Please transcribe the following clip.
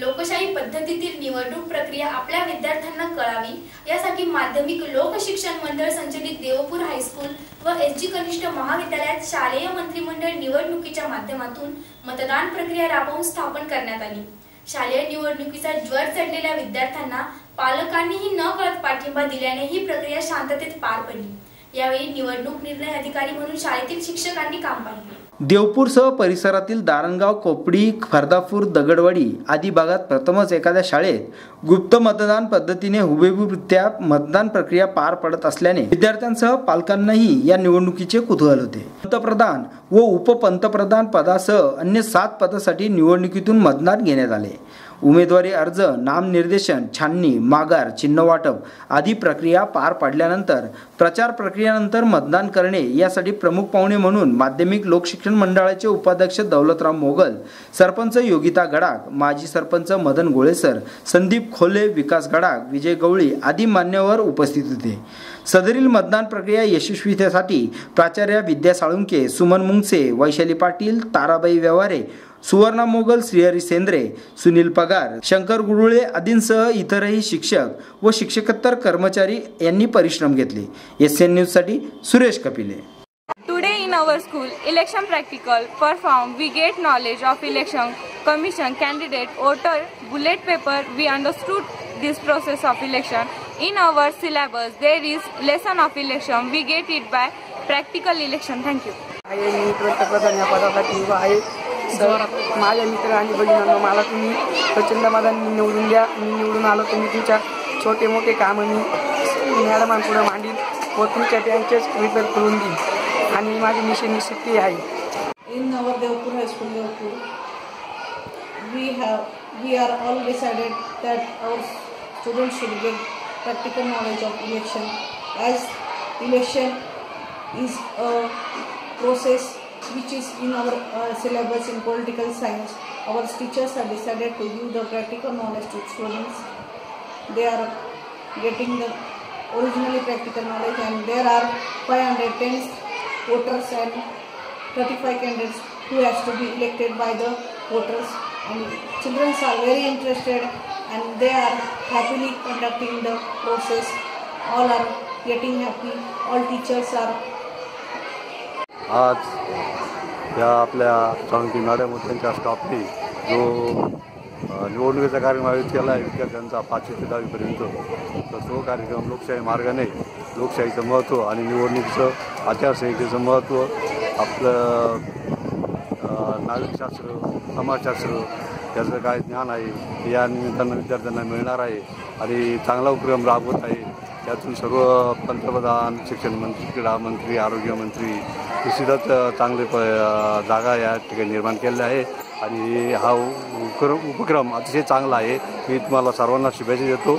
लोकशाही पद्धतीतील निवडणूक प्रक्रिया आपल्या विद्यार्थ्यांना कळावी. यासाठी माध्यमिक लोकशिक्षण मंडळ संचलित देवपूर हायस्कूल व एस जी कनिष्ठ महाविद्यालयात शालेय मंत्रिमंडळ निवडणुकीच्या माध्यमातून मतदान प्रक्रिया राबवून स्थापन करण्यात आली. शालेय निवडणुकीचा ज्वर चढलेल्या विद्यार्थ्यांना पालकांनीही न कळत पाठिंबा दिल्याने ही प्रक्रिया शांततेत पार पडली. यावेळी निवडणूक निर्णय अधिकारी म्हणून शाळेतील शिक्षकांनी काम पाहिले. देवपूरसह परिसरातील दारणगाव कोपडी फरदापूर दगडवाडी आदी भागात प्रथमच एखाद्या शाळेत गुप्त मतदान पद्धतीने हुबेहूबरित्या मतदान प्रक्रिया पार पडत असल्याने विद्यार्थ्यांसह पालकांनाही या निवडणुकीचे कुतूहल होते. पंतप्रधान व उपपंतप्रधान पदासह अन्य सात पदासाठी निवडणुकीतून मतदान घेण्यात आले. उमेदवारी अर्ज नामनिर्देशन छाननी माघार चिन्ह वाटप आदी प्रक्रिया पार पाडल्यानंतर प्रचार प्रक्रियेनंतर मतदान करणे यासाठी प्रमुख पाहुणे म्हणून माध्यमिक लोकशिक्षण मंडळाचे उपाध्यक्ष दौलतराव मोगल सरपंच योगिता गडाख माजी सरपंच मदन गोळेसर संदीप खोले विकास गडाख विजय गवळी आदी मान्यवर उपस्थित होते. सदरील मतदान प्रक्रिया यशस्वीतेसाठी प्राचार्य विद्या साळुंके सुमन मुंगसे वैशाली पाटील ताराबाई व्यवहारे सुवर्णा मोगल श्रीहरी सेंद्रे सुनील पगार शंकर गुरुळे आदींसह इतरही शिक्षक व शिक्षकोत्तर कर्मचारी यांनी परिश्रम घेतले. एस एन न्यूजसाठी Suresh Kapile. Today in our school election practical perform we get knowledge of election commission candidate voter bullet paper we understood this process of election in our syllabus there is lesson of election we get it by practical election thank you आहे मी प्रत्येक या पदासाठी आहे sir माझ्या मित्र आणि बहिणांना मला तुम्ही प्रचंड माझा निवडून द्या. मी निवडून आलो तुम्ही तुमच्या छोटे मोठे कामं मी मॅडमांपुढं मांडीन व तुमच्या त्यांच्याच ट्विटर करून देईन. आणि माझी निशी निश्चिती आहे. In our Devpur high school Devpur we have we are all decided that our student should get practical knowledge of election as election is a process which is in our uh, syllabus in political science. Our teachers have decided to give the practical knowledge to students. They are getting the originally practical knowledge, and there are 510 voters and 35 candidates who has to be elected by the voters and children are very interested and they are happily conducting the process all are getting happy all teachers are आज या आपल्या सांगती madam त्यांच्या स्टाफने जो निवडणुकीचा कार्यक्रम आयोजित केला आहे विद्यार्थ्यांचा पाचशे ते दहावीपर्यंत. तर तो कार्यक्रम लोकशाही मार्गाने लोकशाहीचं महत्त्व आणि निवडणुकीचं आचारसंहितेचं महत्त्व आपलं नागरिकशास्त्र समाजशास्त्र त्याचं काय ज्ञान आहे या निमित्तानं विद्यार्थ्यांना मिळणार आहे आणि चांगला उपक्रम राबवत आहे. त्यातून सर्व पंतप्रधान शिक्षण मंत्री क्रीडा मंत्री आरोग्यमंत्री निश्चितच चांगले प जागा या ठिकाणी निर्माण केलेल्या आहे. आणि हा उपक्रम उपक्रम अतिशय चांगला आहे. मी तुम्हाला सर्वांना शुभेच्छा देतो.